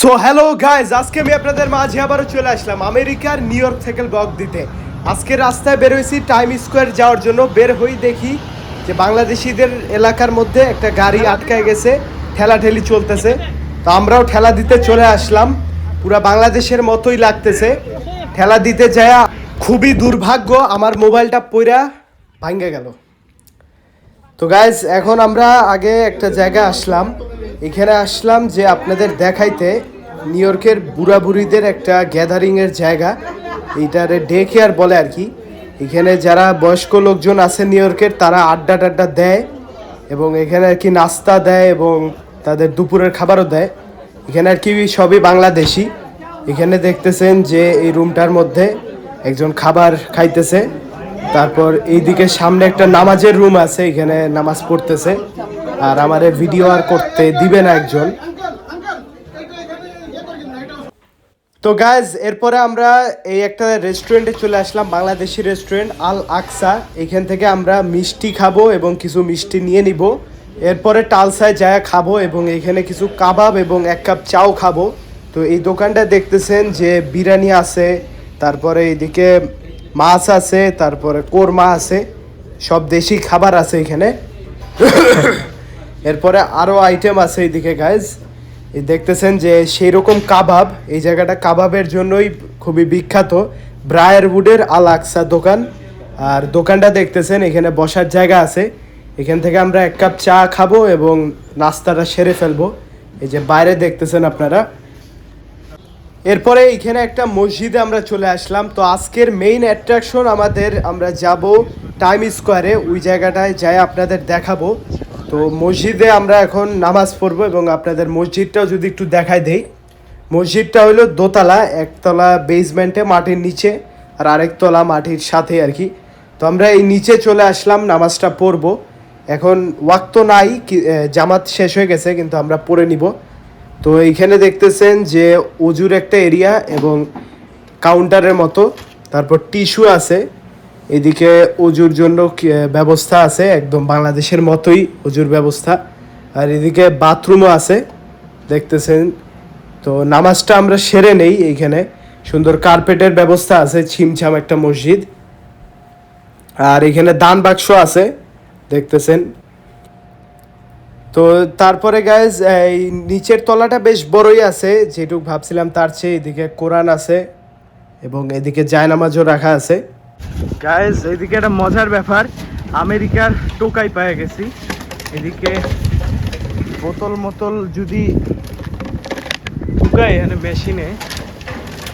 So hello guys আজকে আমি আপনাদের মাঝে আবারও চলে আসলাম আমেরিকার নিউ ইয়র্ক থেকে ব্লগ দিতে। আজকে রাস্তায় বের হয়েছি টাইম স্কোয়ার যাওয়ার জন্য। বের হই দেখি যে বাংলাদেশিদের এলাকার মধ্যে একটা গাড়ি আটকায় গেছে, ঠেলাঠেলি চলতেছে। তো আমরাও ঠেলা দিতে চলে আসলাম। পুরা বাংলাদেশের মতোই লাগতেছে। ঠেলা দিতে যায় খুবই দুর্ভাগ্য, আমার মোবাইলটা পইরা ভাঙ্গে গেল। তো গাইজ এখন আমরা আগে একটা জায়গা আসলাম। এখানে আসলাম যে আপনাদের দেখাইতে নিউ ইয়র্কের বুড়া বুড়িদের একটা গ্যাদারিংয়ের জায়গা। এইটারে ডে কেয়ার বলে আর কি। এখানে যারা বয়স্ক লোকজন আছে নিউ ইয়র্কের তারা আড্ডা টাড্ডা দেয় এবং এখানে আর কি নাস্তা দেয় এবং তাদের দুপুরের খাবারও দেয়। এখানে আর কি সবই বাংলাদেশি। এখানে দেখতেছেন যে এই রুমটার মধ্যে একজন খাবার খাইতেছে। তারপর এইদিকে সামনে একটা নামাজের রুম আছে, এখানে নামাজ পড়তেছে। আর আমার ভিডিও আর করতে দিবে না একজন। তো গাইজ এরপরে আমরা এই একটা রেস্টুরেন্টে চলে আসলাম, বাংলাদেশি রেস্টুরেন্ট আল আকসা। এখান থেকে আমরা মিষ্টি খাব এবং কিছু মিষ্টি নিয়ে নিব। এরপরে টালসায় যায় খাব এবং এখানে কিছু কাবাব এবং এক কাপ চাও খাব। তো এই দোকানটা দেখতেছেন যে বিরিয়ানি আছে, তারপরে এইদিকে মাছ আছে, তারপরে কোরমা আছে, সব দেশি খাবার আছে এখানে। এরপরে আরও আইটেম আছে এইদিকে গাইজ দেখতেছেন যে সেই রকম কাবাব, এই জায়গাটা কাবাবের জন্যই খুবই বিখ্যাত। ব্রায়ারউডের আল আকসা দোকান। আর দোকানটা দেখতেছেন, এখানে বসার জায়গা আছে। এখান থেকে আমরা এক কাপ চা খাব এবং নাস্তাটা সেরে ফেলব। এই যে বাইরে দেখতেছেন আপনারা। এরপরে এখানে একটা মসজিদে আমরা চলে আসলাম। তো আজকের মেইন অ্যাট্রাকশন আমাদের, আমরা যাব টাইম স্কোয়ারে ওই জায়গাটায় যাই আপনাদের দেখাবো। তো মসজিদে আমরা এখন নামাজ পড়ব এবং আপনাদের মসজিদটাও যদি একটু দেখাই দেই। মসজিদটা হলো দোতলা, একতলা বেসমেন্টে মাটির নিচে, আর আরেকতলা মাটির সাথে আর কি। তো আমরা এই নিচে চলে আসলাম, নামাজটা পড়ব। এখন ওয়াক্ত নাই জামাত শেষ হয়ে গেছে, কিন্তু আমরা পড়ে নিব। তো এইখানে দেখতেছেন যে অজুর একটা এরিয়া এবং কাউন্টারের মতো। তারপর টিস্যু আছে। এদিকে অজুর জন্য ব্যবস্থা আছে। একদম বাংলাদেশের মতোই অজুর ব্যবস্থা। আর এদিকে বাথরুমও আছে। দেখতেছেন, তো নামাজটা আমরা সেরে নেই এইখানে। সুন্দর কার্পেটের ব্যবস্থা আছে, ছিমছাম একটা মসজিদ। আর এখানে দান বাক্স আছে। দেখতেছেন তো তারপরে গাইজ এই নিচের তলাটা বেশ বড়ই আছে যেটুক ভাবছিলাম তার চেয়ে এদিকে কোরআন আছে এবং এদিকে জায়নামাজও রাখা আছে। গাইজ এদিকে একটা মজার ব্যাপার আমেরিকার টোকাই পেয়ে গেছি। এদিকে বোতল মোতল যদি ঢুকাই এখানে মেশিনে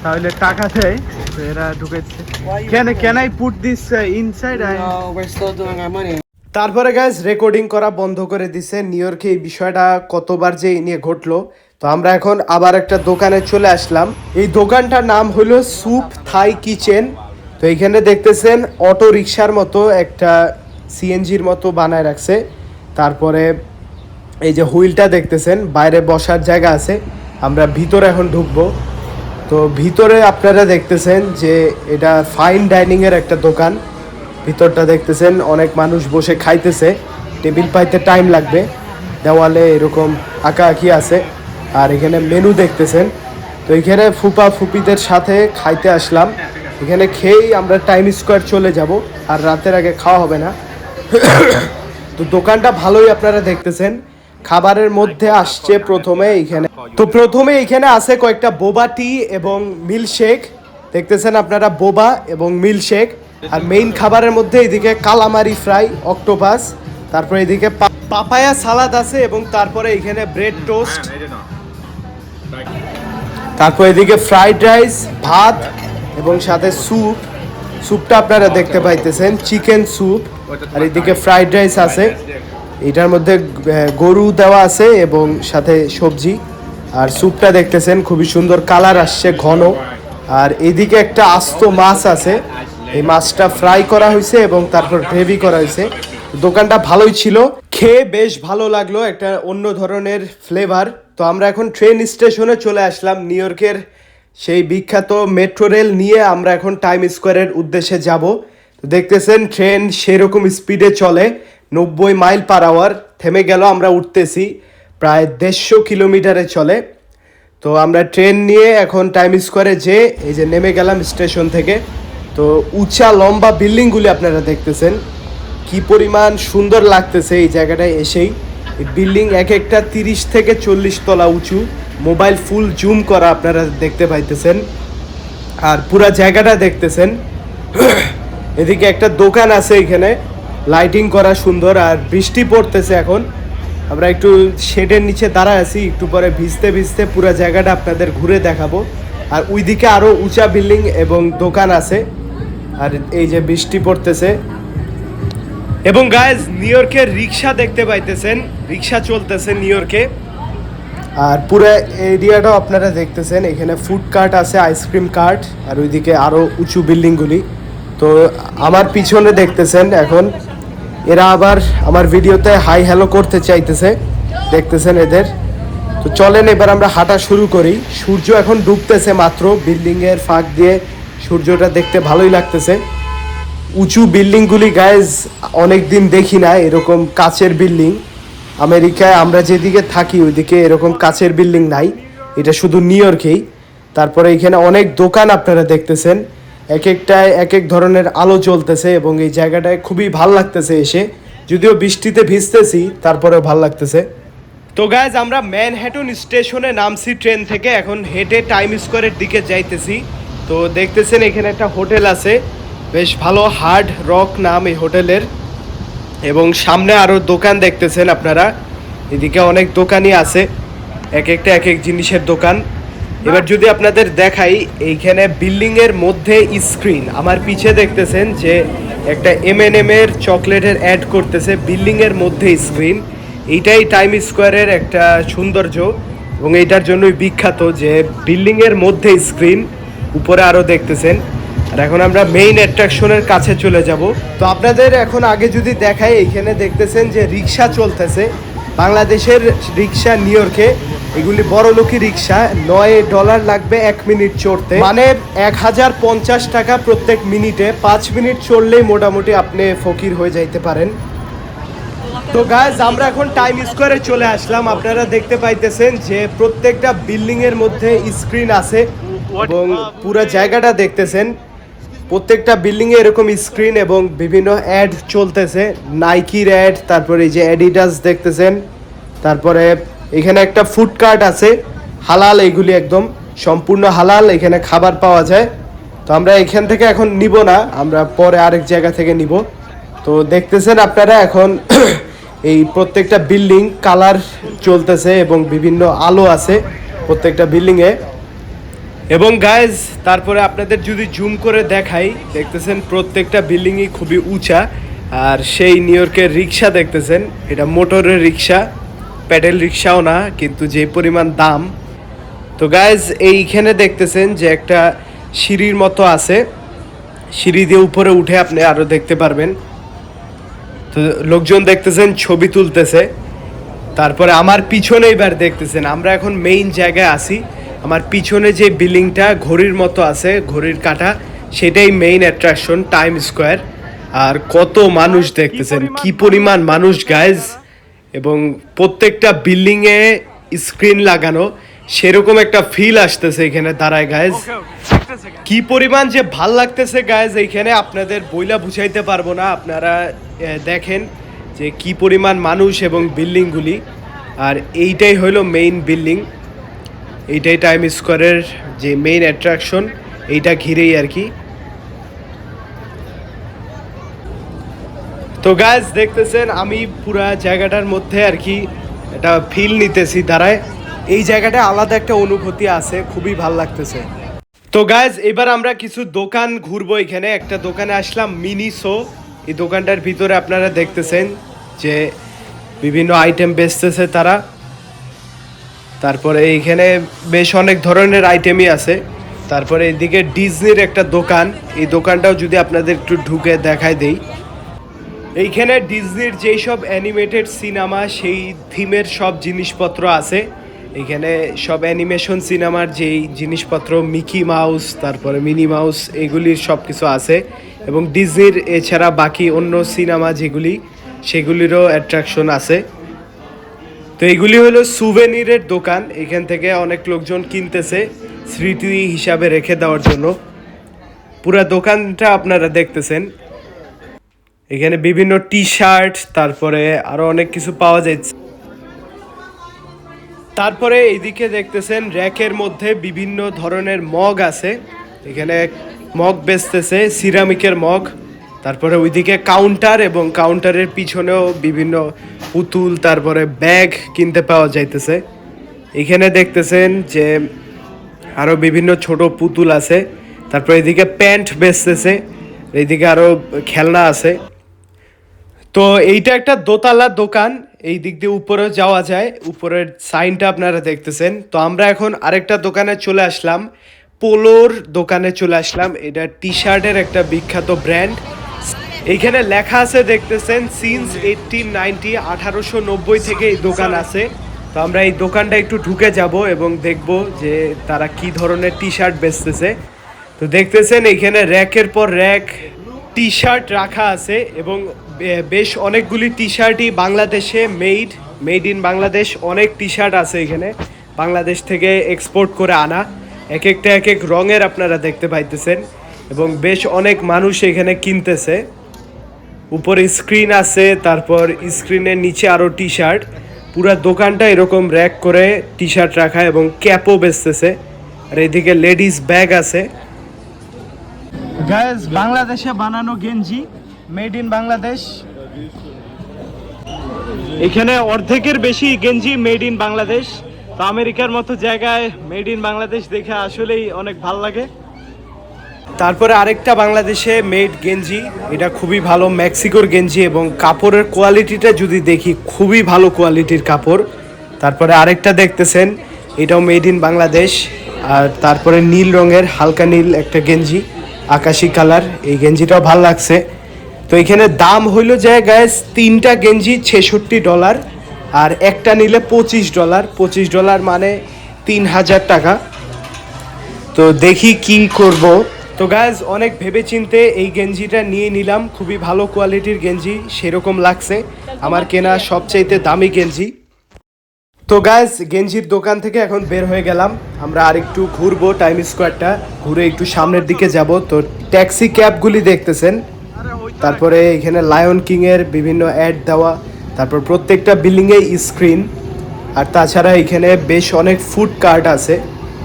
তাহলে টাকা দেয় তো এরা ঢুকাইছে। Can can I put this inside I তারপরে গাইজ রেকর্ডিং করা বন্ধ করে দিছে। নিউ ইয়র্কে এই বিষয়টা কতবার যে নিয়ে ঘটলো। তো আমরা এখন আবার একটা দোকানে চলে আসলাম। এই দোকানটার নাম হলো সুপ থাই কিচেন। তো এইখানে দেখতেছেন অটো রিক্সার মতো একটা সিএনজির মতো বানায় রাখছে। তারপরে এই যে হুইলটা দেখতেছেন, বাইরে বসার জায়গা আছে। আমরা ভিতরে এখন ঢুকবো। তো ভিতরে আপনারা দেখতেছেন যে এটা ফাইন ডাইনিংয়ের একটা দোকান। ভিতরটা দেখতেছেন, অনেক মানুষ বসে খাইতেছে, টেবিল পাইতে টাইম লাগবে। দেওয়ালে এরকম আঁকা আঁকি আছে, আর এখানে মেনু দেখতেছেন। তো এখানে ফুপা ফুপিদের সাথে খাইতে আসলাম। এখানে খেয়েই আমরা টাইম স্কোয়ার চলে যাব, আর রাতের আগে খাওয়া হবে না। তো দোকানটা ভালোই আপনারা দেখতেছেন। খাবারের মধ্যে আসছে প্রথমে এইখানে তো প্রথমে এইখানে আছে কয়েকটা বোবা টি এবং মিল্কশেক দেখতেছেন আপনারা বোবা এবং মিল্কশেক আর মেইন খাবারের মধ্যে এদিকে কালামারি ফ্রাই অক্টোপাস তারপরে এদিকে পাপায়া সালাদ আছে এবং তারপরে এখানে ব্রেড টোস্ট তারপর এদিকে ফ্রাইড রাইস ভাত এবং সাথে স্যুপ স্যুপটা আপনারা দেখতে পাইতেছেন চিকেন স্যুপ আর এদিকে ফ্রাইড রাইস আছে। এটার মধ্যে গরু দেওয়া আছে এবং সাথে সবজি। আর স্যুপটা দেখতেছেন খুবই সুন্দর কালার আসছে ঘন। আর এদিকে একটা আস্ত মাছ আছে। এই মাছটা ফ্রাই করা হয়েছে এবং তারপর গ্রেভি করা হয়েছে। দোকানটা ভালোই ছিল। খেয়ে বেশ ভালো লাগল একটা অন্য ধরনের ফ্লেভার তো আমরা এখন ট্রেন স্টেশনে চলে আসলাম নিউ ইয়র্কের সেই বিখ্যাত মেট্রো রেল নিয়ে আমরা এখন টাইম স্কোয়ারের উদ্দেশ্যে যাব। তো দেখতেছেন ট্রেন সেরকম স্পিডে চলে। নব্বই মাইল পার আওয়ার থেমে গেল, আমরা উঠতেছি। প্রায় দেড়শো কিলোমিটারে চলে। তো আমরা ট্রেন নিয়ে এখন টাইম স্কোয়ারে যে এই যে নেমে গেলাম স্টেশন থেকে। তো উঁচা লম্বা বিল্ডিংগুলি আপনারা দেখতেছেন। কি পরিমাণ সুন্দর লাগতেছে এই জায়গাটায় এসেই। বিল্ডিং এক একটা তিরিশ থেকে চল্লিশ তলা উঁচু। মোবাইল ফুল জুম করা আপনারা দেখতে পাইতেছেন। আর পুরা জায়গাটা দেখতেছেন। এদিকে একটা দোকান আছে এখানে। লাইটিং করা সুন্দর আর বৃষ্টি পড়তেছে এখন। আমরা একটু শেডের নিচে দাঁড়ায় আছি, একটু পরে ভিজতে ভিজতে পুরো জায়গাটা আপনাদের ঘুরে দেখাবো। আর ওইদিকে আরও উঁচা বিল্ডিং এবং দোকান আছে। আর এই যে বৃষ্টি পড়তেছে। এবং গাইজ নিউ ইয়র্কের রিক্সা দেখতে পাইতেছেন। রিক্সা চলতেছে নিউ ইয়র্কে আর পুরো এরিয়াটাও আপনারা দেখতেছেন। এখানে ফুড কার্ট আছে আইসক্রিম কার্ট আর ওইদিকে আরও উঁচু বিল্ডিংগুলি। তো আমার পিছনে দেখতেছেন এখন। এরা আবার আমার ভিডিওতে হাই হ্যালো করতে চাইতেছে। দেখতেছেন এদের। তো চলেন এবার আমরা হাঁটা শুরু করি। সূর্য এখন ডুবতেছে মাত্র। বিল্ডিংয়ের ফাঁক দিয়ে সূর্যটা দেখতে ভালোই লাগতেছে। উঁচু বিল্ডিংগুলি গায়েজ অনেক দিন দেখি না এরকম কাচের বিল্ডিং। আমেরিকায় আমরা যেদিকে থাকি, ওইদিকে এরকম কাচের বিল্ডিং নাই। এটা শুধু নিউ ইয়র্কেই। তারপরে এখানে অনেক দোকান আপনারা দেখতেছেন। এক একটায় এক এক ধরনের আলো চলতেছে এবং এই জায়গাটায় খুবই ভালো লাগতেছে এসে। যদিও বৃষ্টিতে ভিজতেছি, তারপরেও ভালো লাগতেছে। তো গাইজ আমরা ম্যানহ্যাটন স্টেশনে নামছি ট্রেন থেকে। এখন হেঁটে টাইম স্কোয়ারের দিকে যাইতেছি। তো দেখতেছেন এখানে একটা হোটেল আছে। বেশ ভালো হার্ড রক নাম এই হোটেলের। এবং সামনে আরও দোকান দেখতেছেন আপনারা। এদিকে অনেক দোকানই আছে। এক একটা এক এক জিনিসের দোকান। এবার যদি আপনাদের দেখাই, এইখানে বিল্ডিংয়ের মধ্যে স্ক্রিন। আমার পিছে দেখতেছেন যে একটা এম এন এম এর চকলেটের অ্যাড করতেছে বিল্ডিংয়ের মধ্যে স্ক্রিন। এইটাই টাইম স্কোয়ারের একটা সৌন্দর্য। এবং এইটার জন্যই বিখ্যাত যে বিল্ডিংয়ের মধ্যে স্ক্রিন। উপরে আরও দেখতেছেন। আর এখন আমরা মেইন অ্যাট্রাকশনের কাছে চলে যাব। তো আপনাদের এখন আগে যদি দেখাই, এখানে দেখতেছেন যে রিক্সা চলতেছে। বাংলাদেশের রিক্সা নিউ ইয়র্কে এগুলি বড় লোকি রিক্সা। নয় ডলার লাগবে এক মিনিট চড়তে। মানে এক হাজার পঞ্চাশ টাকা প্রত্যেক মিনিটে। পাঁচ মিনিট চড়লেই মোটামুটি আপনি ফকির হয়ে যাইতে পারেন। তো গাইজ আমরা এখন টাইম স্কোয়ারে চলে আসলাম। আপনারা দেখতে পাইতেছেন যে প্রত্যেকটা বিল্ডিংয়ের মধ্যে স্ক্রিন আছে। এবং পুরো জায়গাটা দেখতেছেন। প্রত্যেকটা বিল্ডিং এ এরকম স্ক্রিন এবং বিভিন্ন অ্যাড চলতেছে। নাইকির অ্যাড তারপরে এই যে অ্যাডিডাস দেখতেছেন। তারপরে এখানে একটা ফুড কার্ট আছে। হালাল এইগুলি একদম। সম্পূর্ণ হালাল এখানে খাবার পাওয়া যায়। তো আমরা এখান থেকে এখন নিব না। আমরা পরে আরেক জায়গা থেকে নিব। তো দেখতেছেন আপনারা এখন এই প্রত্যেকটা বিল্ডিং কালার চলতেছে এবং বিভিন্ন আলো আছে প্রত্যেকটা বিল্ডিংয়ে এবং গাইজ তারপরে আপনাদের যদি জুম করে দেখাই, দেখতেছেন প্রত্যেকটা বিল্ডিংই খুবই উঁচা, আর সেই নিউ ইয়র্কের রিক্সা দেখতেছেন, এটা মোটরের রিক্সা প্যাডেল রিক্সাও না, কিন্তু যে পরিমাণ দাম। তো গাইজ এইখানে দেখতেছেন যে একটা সিঁড়ির মতো আছে। সিঁড়ি দিয়ে উপরে উঠে আপনি আরও দেখতে পারবেন। তো লোকজন দেখতেছেন, ছবি তুলতেছে। তারপরে আমার পিছনে এবার দেখতেছেন, আমরা এখন মেইন জায়গায় আছি। আমার পিছনে যে বিল্ডিংটা ঘড়ির মতো আছে ঘড়ির কাঁটা সেটাই মেইন অ্যাট্রাকশন টাইম স্কোয়ার আর কত মানুষ দেখতেছেন কি পরিমাণ মানুষ গাইজ এবং প্রত্যেকটা বিল্ডিংয়ে স্ক্রিন লাগানো সেরকম একটা ফিল আসতেছে এখানে দাঁড়ায় গাইজ কি পরিমাণ যে ভালো লাগতেছে গাইজ এইখানে আপনাদের বইলা বুঝাইতে পারব না। আপনারা দেখেন যে কি পরিমাণ মানুষ এবং বিল্ডিংগুলি। আর এইটাই হলো মেইন বিল্ডিং এইটাই টাইম স্কোয়ারের যে মেইন অ্যাট্রাকশন এইটা ঘিরেই আর কি। তো গাইজ দেখতেছেন, আমি পুরা জায়গাটার মধ্যে আর কি একটা ফিল নিতেছি, দাঁড়ায়। এই জায়গাটা আলাদা একটা অনুভূতি আছে, খুবই ভালো লাগতেছে। তো গাইজ এবার আমরা কিছু দোকান ঘুরবো এখানে। একটা দোকানে আসলাম মিনি শো এই দোকানটার ভিতরে আপনারা দেখতেছেন যে বিভিন্ন আইটেম বেচতেছে তারা। তারপরে এইখানে বেশ অনেক ধরনের আইটেমই আছে। তারপরে এদিকে ডিজনির একটা দোকান। এই দোকানটাও যদি আপনাদের একটু ঢুকে দেখায় দেই। এইখানে ডিজনির যেই সব অ্যানিমেটেড সিনেমা সেই থিমের সব জিনিসপত্র আছে। এখানে সব অ্যানিমেশন সিনেমার যেই জিনিসপত্র মিকি মাউস তারপরে মিনি মাউস এগুলির সব কিছু আছে। এবং ডিজনির এছাড়া বাকি অন্য সিনেমা যেগুলি, সেগুলিরও অ্যাট্রাকশন আছে। তো এইগুলি হলো সুভেনিরের দোকান। এখান থেকে অনেক লোকজন কিনতেছে স্মৃতি হিসাবে রেখে দেওয়ার জন্য। পুরো দোকানটা আপনারা দেখতেছেন। এখানে বিভিন্ন টি শার্ট তারপরে আরও অনেক কিছু পাওয়া যাচ্ছে তারপরে এইদিকে দেখতেছেন র্যাকের মধ্যে বিভিন্ন ধরনের মগ আছে। এখানে মগ বেচতেছে, সিরামিকের মগ। তারপরে ওইদিকে কাউন্টার এবং কাউন্টারের পিছনেও বিভিন্ন পুতুল, তারপরে ব্যাগ কিনতে পাওয়া যাইতেছে। এখানে দেখতেছেন যে আরও বিভিন্ন ছোট পুতুল আছে, তারপর এদিকে প্যান্ট বেচতেছে এইদিকে আরও খেলনা আছে। তো এইটা একটা দোতলা দোকান, এই দিক দিয়ে উপরে যাওয়া যায়, উপরের সাইনটা আপনারা দেখতেছেন। তো আমরা এখন আরেকটা দোকানে চলে আসলাম, পোলোর দোকানে চলে আসলাম। এটা টি শার্টের একটা বিখ্যাত ব্র্যান্ড এইখানে লেখা আছে, দেখতেছেন সিন্স এইটিন নাইনটি আঠারোশো নব্বই থেকে এই দোকান আছে। তো আমরা এই দোকানটা একটু ঢুকে যাব এবং দেখব যে তারা কি ধরনের টি শার্ট বেচতেছে। তো দেখতেছেন, এইখানে র্যাকের পর র্যাক টি শার্ট রাখা আছে এবং বেশ অনেকগুলি টি শার্টই বাংলাদেশে মেড মেড ইন বাংলাদেশ অনেক টি শার্ট আছে এখানে, বাংলাদেশ থেকে এক্সপোর্ট করে আনা। এক একটা এক এক রঙের আপনারা দেখতে পাইতেছেন এবং বেশ অনেক মানুষ এখানে কিনতেছে। উপরে স্ক্রিন আছে, তারপর স্ক্রিনের নিচে আরও টি শার্ট পুরো দোকানটা এরকম র্যাক করে টি শার্ট রাখা এবং ক্যাপও বেচতেছে। আর এদিকে লেডিস ব্যাগ আছে। গায়েস বাংলাদেশে বানানো গেঞ্জি মেড ইন বাংলাদেশ। এখানে অর্ধেকের বেশি গেঞ্জি মেড ইন বাংলাদেশ। তো আমেরিকার মতো জায়গায় মেড ইন বাংলাদেশ দেখে আসলেই অনেক ভালো লাগে। তারপরে আরেকটা বাংলাদেশে মেড গেঞ্জি, এটা খুবই ভালো মেক্সিকোর গেঞ্জি এবং কাপড়ের কোয়ালিটিটা যদি দেখি, খুবই ভালো কোয়ালিটির কাপড়। তারপরে আরেকটা দেখতেছেন, এটাও মেড ইন বাংলাদেশ, আর তারপরে নীল রঙের, হালকা নীল একটা গেঞ্জি, আকাশি কালার এই গেঞ্জিটাও ভালো লাগছে। তো এখানে দাম হইল যায় গ্যাস তিনটা গেঞ্জি ছেষট্টি ডলার আর একটা নিলে পঁচিশ ডলার পঁচিশ ডলার মানে তিন হাজার টাকা। তো দেখি কি করব। তো গাইজ অনেক ভেবেচিন্তে এই গেঞ্জিটা নিয়ে নিলাম। খুবই ভালো কোয়ালিটির গেঞ্জি, সেরকম লাগছে। আমার কেনা সবচাইতে দামি গেঞ্জি। তো গাইজ গেঞ্জির দোকান থেকে এখন বের হয়ে গেলাম। আমরা আরেকটু ঘুরবো টাইম স্কোয়ারটা ঘুরে একটু সামনের দিকে যাব। তো ট্যাক্সি ক্যাবগুলি দেখতেছেন। তারপরে এখানে লায়ন কিং এর বিভিন্ন অ্যাড দেওয়া। তারপর প্রত্যেকটা বিল্ডিংয়ে স্ক্রিন আর তাছাড়া এখানে বেশ অনেক ফুড কার্ট আছে।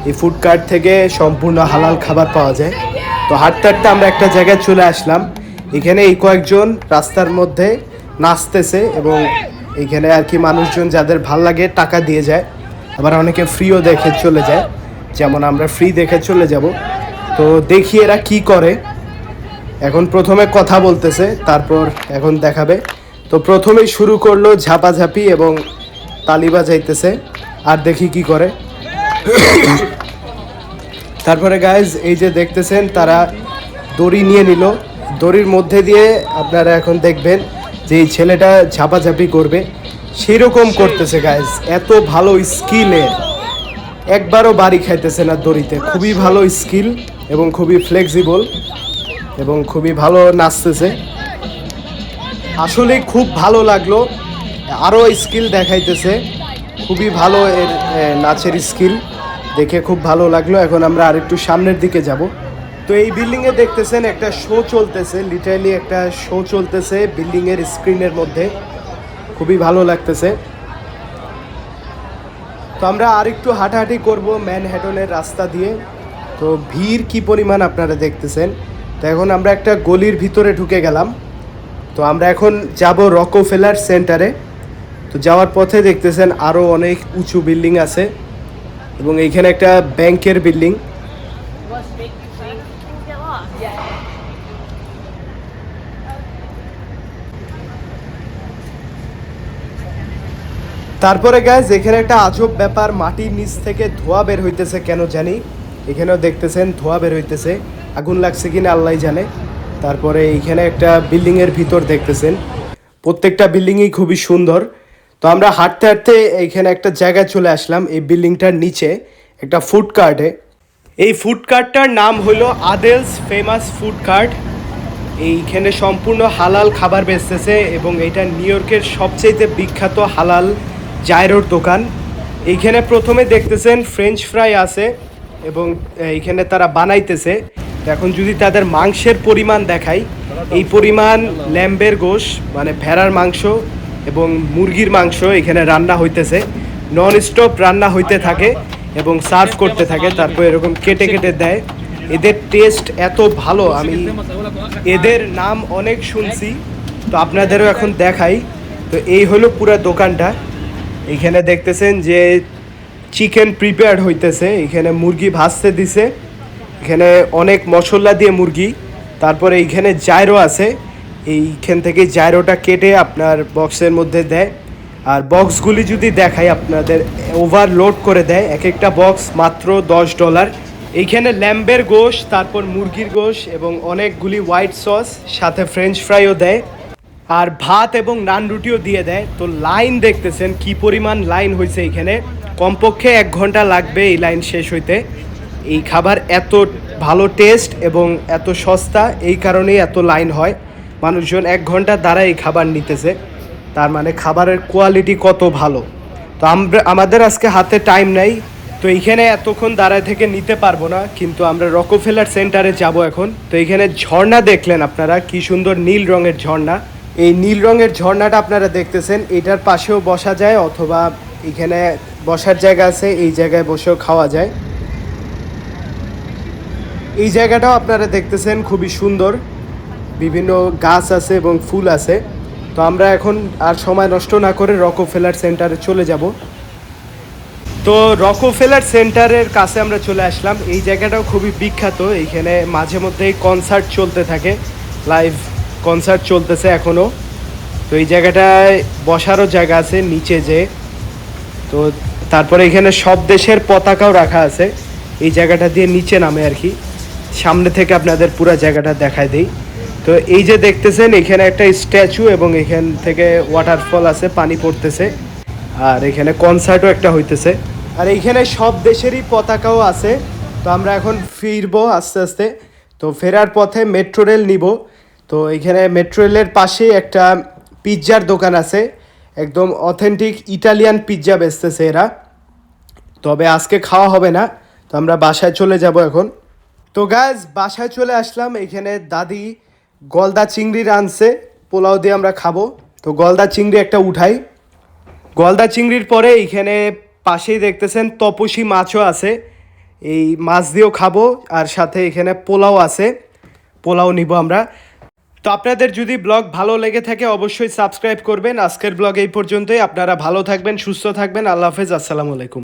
এই ফুড কার্ট থেকে সম্পূর্ণ হালাল খাবার পাওয়া যায়। তো হাঁটতে হাঁটতে আমরা একটা জায়গায় চলে আসলাম। এখানে এই কয়েকজন রাস্তার মধ্যে নাচতেছে এবং এখানে আর কি মানুষজন যাদের ভালো লাগে টাকা দিয়ে যায়, আবার অনেকে ফ্রিও দেখে চলে যায়। যেমন আমরা ফ্রি দেখে চলে যাব। তো দেখি এরা কি করে। এখন প্রথমে কথা বলতেছে, তারপর এখন দেখাবে। তো প্রথমেই শুরু করল ঝাপাঝাপি এবং তালি বাজাইতেছে, আর দেখি কি করে। তারপরে গাইজ এই যে দেখতেছেন তারা দড়ি নিয়ে নিল। দড়ির মধ্যে দিয়ে আপনারা এখন দেখবেন যে এই ছেলেটা ঝাপাঝাপি করবে। সেই। রকম করতেছে গাইজ এত ভালো স্কিলে একবারও বাড়ি খাইতেছে না দড়িতে। খুবই ভালো স্কিল এবং খুবই ফ্লেক্সিবল এবং খুবই ভালো নাচতেছে। আসলে খুব ভালো লাগল। আরও স্কিল দেখাইতেছে। খুবই ভালো এর নাচের স্কিল। দেখে খুব ভালো লাগল। এখন আমরা আরেকটু সামনের দিকে যাব। তো এই বিল্ডিংয়ে দেখতেছেন, একটা শো চলতেছে। লিটারালি একটা শো চলতেছে বিল্ডিংয়ের স্ক্রিনের মধ্যে। খুবই ভালো লাগতেছে। তো আমরা আরেকটু হাঁটাহাঁটি করব ম্যানহ্যাটনের রাস্তা দিয়ে। তো ভিড় কি পরিমাণ আপনারা দেখতেছেন? তো এখন আমরা একটা গলির ভিতরে ঢুকে গেলাম। তো আমরা এখন যাব রকোফেলার সেন্টারে। তো যাওয়ার পথে দেখতেছেন আরও অনেক উঁচু বিল্ডিং আছে এবং এইখানে একটা ব্যাংকের বিল্ডিং. তারপরে গ্যাস এখানে একটা আজব ব্যাপার, মাটির নিচ থেকে ধোঁয়া বের হইতেছে, কেন জানি? এখানেও দেখতেছেন ধোঁয়া বের হইতেছে। আগুন লাগছে কিনা আল্লাহ জানে। তারপরে এইখানে একটা বিল্ডিংয়ের ভিতর দেখতেছেন। প্রত্যেকটা বিল্ডিংই খুবই সুন্দর। তো আমরা হাঁটতে হাঁটতে এইখানে একটা জায়গায় চলে আসলাম, এই বিল্ডিংটার নিচে, একটা ফুড কার্টে। এই ফুড কার্টটার নাম হলো আদেলস ফেমাস ফুড কার্ট। এইখানে সম্পূর্ণ হালাল খাবার বেচতেছে এবং এটা নিউ ইয়র্কের সবচেয়ে বিখ্যাত হালাল জায়রোর দোকান। এইখানে প্রথমে দেখতেছেন ফ্রেঞ্চ ফ্রাই আছে এবং এইখানে তারা বানাইতেছে। এখন যদি তাদের মাংসের পরিমাণ দেখাই, এই পরিমাণ ল্যাম্বের গোশ মানে ভেড়ার মাংস এবং মুরগির মাংস এখানে রান্না হইতেছে। নন স্টপ রান্না হইতে থাকে এবং সার্ভ করতে থাকে, তারপর এরকম কেটে কেটে দেয়। এদের টেস্ট এত ভালো, আমি এদের নাম অনেক শুনছি, তো আপনাদেরও এখন দেখাই। তো এই হলো পুরো দোকানটা। এখানে দেখতেছেন যে চিকেন প্রিপেয়ার্ড হইতেছে, এখানে মুরগি ভাজতে দিছে। এখানে অনেক মশলা দিয়ে মুরগি, তারপরে এইখানে জায়রো আছে। এইখান থেকে জায়রোটা কেটে আপনার বক্সের মধ্যে দেয়। আর বক্সগুলি যদি দেখাই, আপনাদের ওভারলোড করে দেয় এক একটা বক্স মাত্র দশ ডলার এইখানে ল্যাম্বের গোশ, তারপর মুরগির গোশ এবং অনেকগুলি হোয়াইট সস সাথে ফ্রেঞ্চ ফ্রাইও দেয়। আর ভাত এবং নান রুটিও দিয়ে দেয়। তো লাইন দেখতেছেন কি পরিমাণ লাইন হয়েছে এখানে কমপক্ষে এক ঘণ্টা লাগবে এই লাইন শেষ হইতে। এই খাবার এত ভালো টেস্ট এবং এত সস্তা, এই কারণেই এত লাইন হয়। মানুষজন এক ঘণ্টা দ্বারা এই খাবার নিতেছে। তার মানে খাবারের কোয়ালিটি কত ভালো। তো আমরা, আমাদের আজকে হাতে টাইম নাই। তো এইখানে এতক্ষণ দাঁড়ায় থেকে নিতে পারব না, কিন্তু আমরা রকোফেলার সেন্টারে যাব এখন। তো এখানে ঝর্ণা দেখলেন আপনারা, কি সুন্দর নীল রঙের ঝর্ণা। এই নীল রঙের ঝর্ণাটা আপনারা দেখতেছেন, এটার পাশেও বসা যায় অথবা এখানে বসার জায়গা আছে, এই জায়গায় বসেও খাওয়া যায়। এই জায়গাটাও আপনারা দেখতেছেন, খুবই সুন্দর। বিভিন্ন গাছ আছে এবং ফুল আছে। তো আমরা এখন আর সময় নষ্ট না করে রকোফেলার সেন্টারে চলে যাব। তো রকোফেলার সেন্টারের কাছে আমরা চলে আসলাম। এই জায়গাটাও খুবই বিখ্যাত। এইখানে মাঝে মধ্যেই কনসার্ট চলতে থাকে। লাইভ কনসার্ট চলতেছে এখনও তো এই জায়গাটায় বসারও জায়গা আছে নিচে যে। তো তারপরে এখানে সব দেশের পতাকাও রাখা আছে। এই জায়গাটা দিয়ে নিচে নামে আর কি। সামনে থেকে আপনাদের পুরো জায়গাটা দেখায় দেই। তো এই যে দেখতেছেন, এখানে একটা স্ট্যাচু এবং এখান থেকে ওয়াটারফল আছে, পানি পড়তেছে। আর এখানে কনসার্টও একটা হইতেছে। আর এইখানে সব দেশেরই পতাকাও আছে। তো আমরা এখন ফিরবো আস্তে আস্তে। তো ফেরার পথে মেট্রো রেল নিব। তো এখানে মেট্রো রেলের পাশে একটা পিৎজার দোকান আছে। একদম অথেন্টিক ইটালিয়ান পিৎজা বেচতেছে এরা। তবে আজকে খাওয়া হবে না। তো আমরা বাসায় চলে যাব এখন। তো গাছ বাসায় চলে আসলাম। এখানে দাদি গলদা চিংড়ি রানছে পোলাও দিয়ে আমরা খাব। তো গলদা চিংড়ি একটা উঠাই। গলদা চিংড়ির পরে এইখানে পাশেই দেখতেছেন তপসী মাছও আছে। এই মাছ দিয়েও খাব, আর সাথে এখানে পোলাও আছে। পোলাও নিব আমরা। তো আপনাদের যদি ব্লগ ভালো লেগে থাকে অবশ্যই সাবস্ক্রাইব করবেন। আজকের ব্লগ এই পর্যন্তই। আপনারা ভালো থাকবেন, সুস্থ থাকবেন। আল্লাহ হাফেজ, আসসালামু আলাইকুম।